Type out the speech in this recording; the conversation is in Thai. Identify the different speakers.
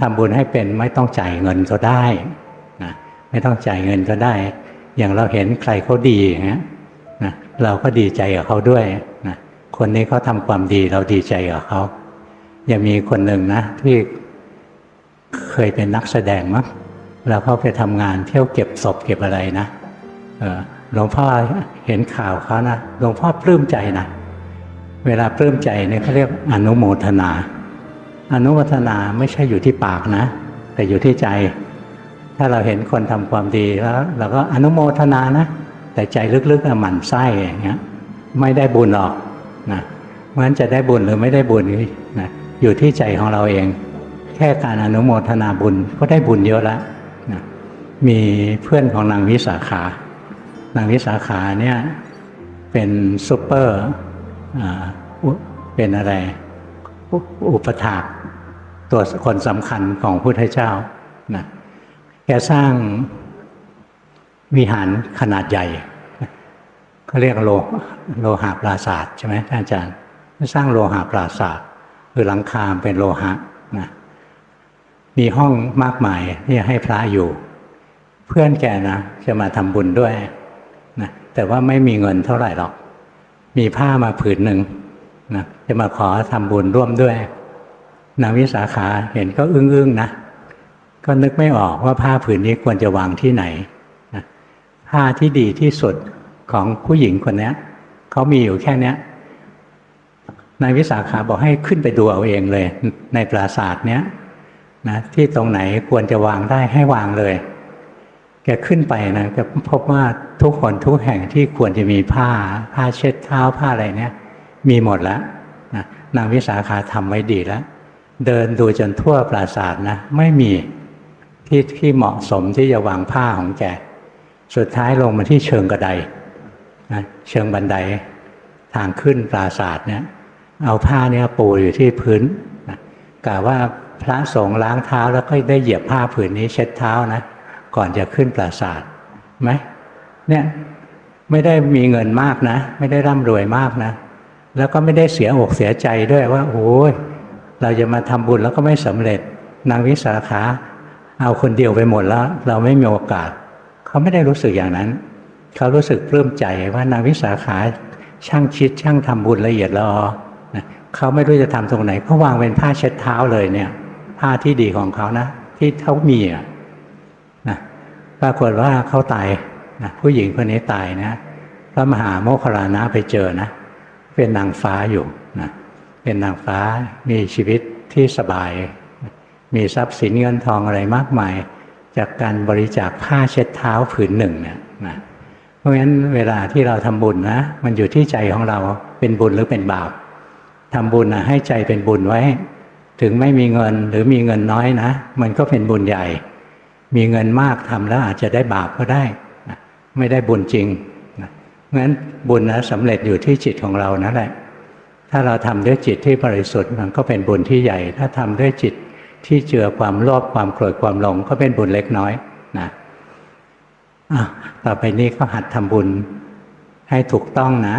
Speaker 1: ทำบุญให้เป็นไม่ต้องจ่ายเงินก็ได้นะไม่ต้องจ่ายเงินก็ได้ อย่างเราเห็นใครเขาดีอย่างเงี้ยนะเราก็ดีใจกับเขาด้วยนะคนนี้เขาทำความดีเราดีใจกับเขายังมีคนหนึ่งนะที่เคยเป็นนักแสดงมั้งแล้วเขาไปทำงานเที่ยวเก็บศพเก็บอะไรนะเออหลวงพ่อเห็นข่าวเขานะหลวงพ่อปลื้มใจนะเวลาปลื้มใจเนี่ยเขาเรียกอนุโมทนา อนุโมทนาไม่ใช่อยู่ที่ปากนะ แต่อยู่ที่ใจ ถ้าเราเห็นคนทำความดีแล้วเราก็อนุโมทนานะ แต่ใจลึกๆหมั่นไส้อย่างเงี้ยไม่ได้บุญหรอกนะเพราะฉะนั้นจะได้บุญหรือไม่ได้บุญนี่นะอยู่ที่ใจของเราเอง แค่การอนุโมทนาบุญก็ได้บุญเยอะแล้วนะมีเพื่อนของนางวิสาขานางวิสาขาเนี่ยเป็นซูเปอร์อเป็นอะไร อุปถากตัวคนสำคัญของพุทธเจ้านะแกสร้างวิหารขนาดใหญ่เขาเรียกโลโลหะปราศาสตร์ใช่ไหมท่านอาจารย์สร้างโลหะปราศาสตร์คือหลังคาเป็นโลหะนะมีห้องมากมายที่ให้พระอยู่ เพื่อนแกนะจะมาทำบุญด้วยนะแต่ว่าไม่มีเงินเท่าไหร่หรอก มีผ้ามาผืนหนึ่ง นะจะมาขอทำบุญร่วมด้วยนางวิสาขาเห็นก็อึ้งๆนะ ก็นึกไม่ออกว่าผ้าผืนนี้ควรจะวางที่ไหนนะผ้าที่ดีที่สุดของผู้หญิงคนนี้เขามีอยู่แค่เนี้ยนายวิสาขาบอกให้ขึ้นไปดูเอาเองเลย ในปราสาทเนี้ยนะที่ตรงไหนควรจะวางได้ให้วางเลย แกขึ้นไปนะแกพบว่าทุกคนทุกแห่งที่ควรจะมีผ้า ผ้าเช็ดเท้าผ้าอะไรเนี่ย มีหมดแล้วนะนางวิสาขาทำไว้ดีแล้ว เดินดูจนทั่วปราสาทนะไม่มีที่ที่เหมาะสมที่จะวางผ้าของแก สุดท้ายลงมาที่เชิงกระไดนะเชิงบันไดทางขึ้นปราสาทเนี่ยเอาผ้าเนี่ยปูอยู่ที่พื้นนะกะว่าพระสงฆ์ล้างเท้าแล้วก็ได้เหยียบผ้าผืนนี้เช็ดเท้านะ ก่อนจะขึ้นปราสาทไหมเนี่ยไม่ได้มีเงินมากนะ ไม่ได้ร่ำรวยมากนะ แล้วก็ไม่ได้เสียอกเสียใจด้วยว่าโอ้ยเราจะมาทำบุญแล้วก็ไม่สำเร็จนางวิสาขาเอาคนเดียวไปหมดแล้ว เราไม่มีโอกาส เขาไม่ได้รู้สึกอย่างนั้น เขารู้สึกปลื้มใจว่านางวิสาขาช่างคิดช่างทำบุญละเอียดละออนะเขาไม่รู้จะทำตรงไหนเขาวางเป็นผ้าเช็ดเท้าเลยเนี่ย ผ้าที่ดีของเขานะ ที่เขามีอะนะปรากฏว่าเขาตายนะผู้หญิงคนนี้ตายนะพระมหาโมคคลานะไปเจอนะ เป็นนางฟ้าอยู่นะเป็นนางฟ้ามีชีวิตที่สบาย มีทรัพย์สินเงินทองอะไรมากมาย จากการบริจาคผ้าเช็ดเท้าผืนหนึ่งเนี่ยนะเพราะฉะนั้นเวลาที่เราทำบุญนะมันอยู่ที่ใจของเราเป็นบุญหรือเป็นบาปทำบุญนะให้ใจเป็นบุญไว้ ถึงไม่มีเงินหรือมีเงินน้อยนะ มันก็เป็นบุญใหญ่ มีเงินมากทำแล้วอาจจะได้บาปก็ได้นะไม่ได้บุญจริง ราะฉะนั้นบุญนะสำเร็จอยู่ที่จิตของเรานั่นแหละ ถ้าเราทำด้วยจิตที่บริสุทธิ์มันก็เป็นบุญที่ใหญ่ ถ้าทำด้วยจิตที่เจือความโลภความโกรธความหลงก็เป็นบุญเล็กน้อยนะอะต่อไปนี้ก็หัดทำบุญให้ถูกต้องนะ